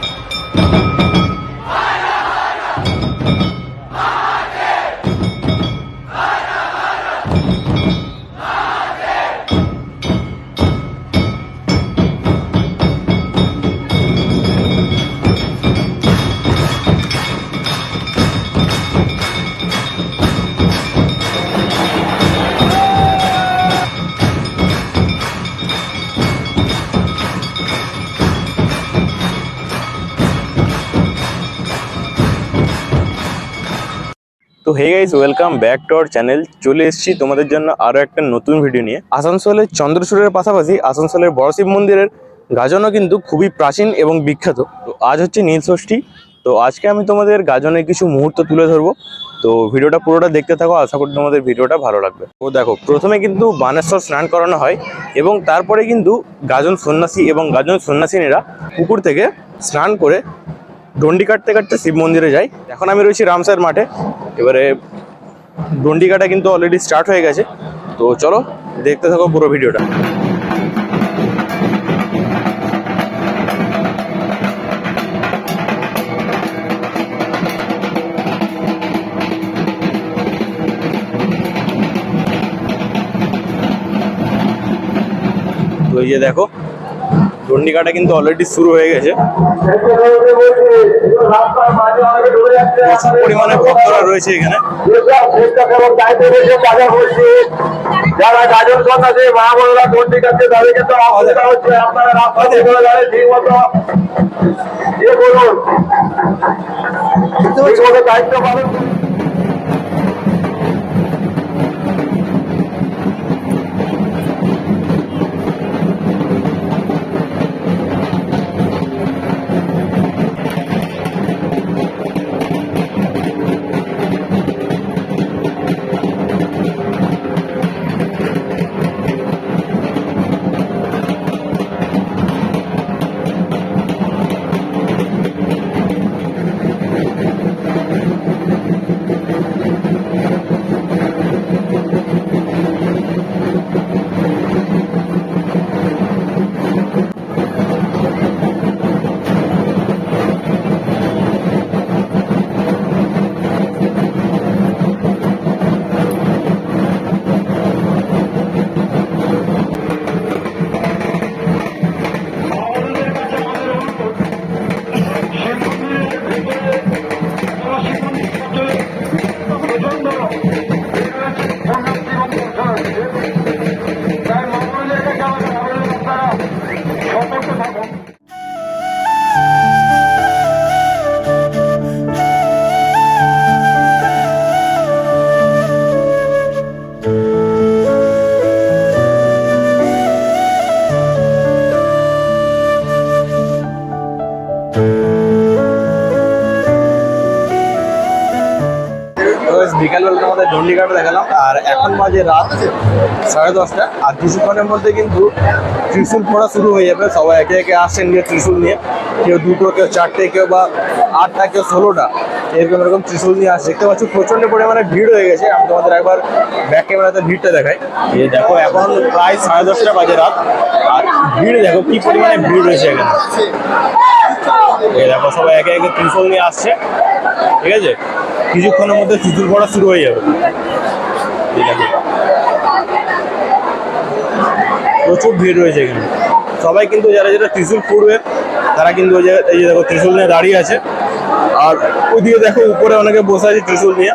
Música তো hey guys welcome back to our channel চলে এসেছি তোমাদের জন্য আরও একটা নতুন ভিডিও নিয়ে। আসানসোলের চন্দ্রসূরের পাশাপাশি আসানসোলের বড় শিব মন্দিরের গাজনও কিন্তু খুবই প্রাচীন এবং বিখ্যাত। তো আজ হচ্ছে নীল ষষ্ঠী। তো আজকে আমি তোমাদের গাজনের কিছু মুহূর্ত তুলে ধরবো। তো ভিডিওটা পুরোটা দেখতে থাকো, আশা করি তোমাদের ভিডিওটা ভালো লাগবে। ও দেখো, প্রথমে কিন্তু বানেশ্বর স্নান করানো হয় এবং তারপরে কিন্তু গাজন সন্ন্যাসী এবং গাজন সন্ন্যাসিনীরা পুকুর থেকে স্নান করে ডন্ডি কাটতে কাটতে শিব মন্দিরে যাই। এখন আমি রয়েছি রামসার মাঠে। এবারে ডন্ডি কাটা কিন্তু অলরেডি স্টার্ট হয়ে গেছে। তো চলো, দেখতে থাকো পুরো ভিডিওটা। তো দেখো, ডন্ডি কাটা কিন্তু অলরেডি শুরু হয়ে গেছে। প্রচুর পরিমাণে ভক্তরা রয়েছে এখানে। যারা গাজন সন্ন্যাসী মা বোনেরা আছে তাদেরকে তো আহ্বান হচ্ছে আপনারা রাস্তা ঠিক মতো। ইয়ে করুন ঠিক মতো দায়িত্ব পালন বিকালবেলা তোমাদের ডন্ডি দেখালাম, আর এখন বাজে রাত সাড়ে দশটা, আর কিছুক্ষণের মধ্যে কিন্তু ত্রিশুল পড়া শুরু হয়ে যাবে। সবাই একে একে আসছেন নিয়ে ত্রিশুল নিয়ে। কেউ দুটো, কেউ চারটে, কেউ বা আটটা, কেউ ষোলোটা, এরকম এরকম ত্রিশুল নিয়ে আসছে। দেখতে পাচ্ছ প্রচণ্ড পরিমাণে ভিড় হয়ে গেছে। আমি তোমাদের একবার ব্যাক ক্যামেরাতে ভিড়টা দেখাই। এই দেখো, এখন প্রায় সাড়ে দশটা বাজে রাত। আর ভিড়, দেখো কি পরিমাণে ভিড় রয়েছে এখানে। এই দেখো, সবাই একে একে ত্রিশুল নিয়ে আসছে। ঠিক আছে? কিছুক্ষণের মধ্যে ত্রিশুল পড়া শুরু হয়ে যাবে। প্রচুর ভিড় রয়েছে এখানে। সবাই কিন্তু যারা যারা ত্রিশুল পড়বে, তারা কিন্তু ওই জায়গায় এই যে দেখো ত্রিশুল নিয়ে দাঁড়িয়ে আছে। আর ওই দিকে দেখো উপরে অনেকে বসে আছে ত্রিশুল নিয়ে।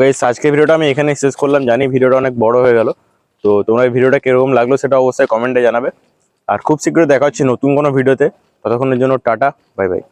গাইস আজকের ভিডিওটা আমি এখানে শেষ করলাম। জানি ভিডিওটা অনেক বড় হয়ে গেল। তো তোমরা ভিডিওটা কীরকম লাগল সেটা অবশ্যই কমেন্টে জানাবে। আর খুব শীঘ্রই দেখা হচ্ছে নতুন কোনো ভিডিওতে। ততক্ষণের জন্য টাটা বাই বাই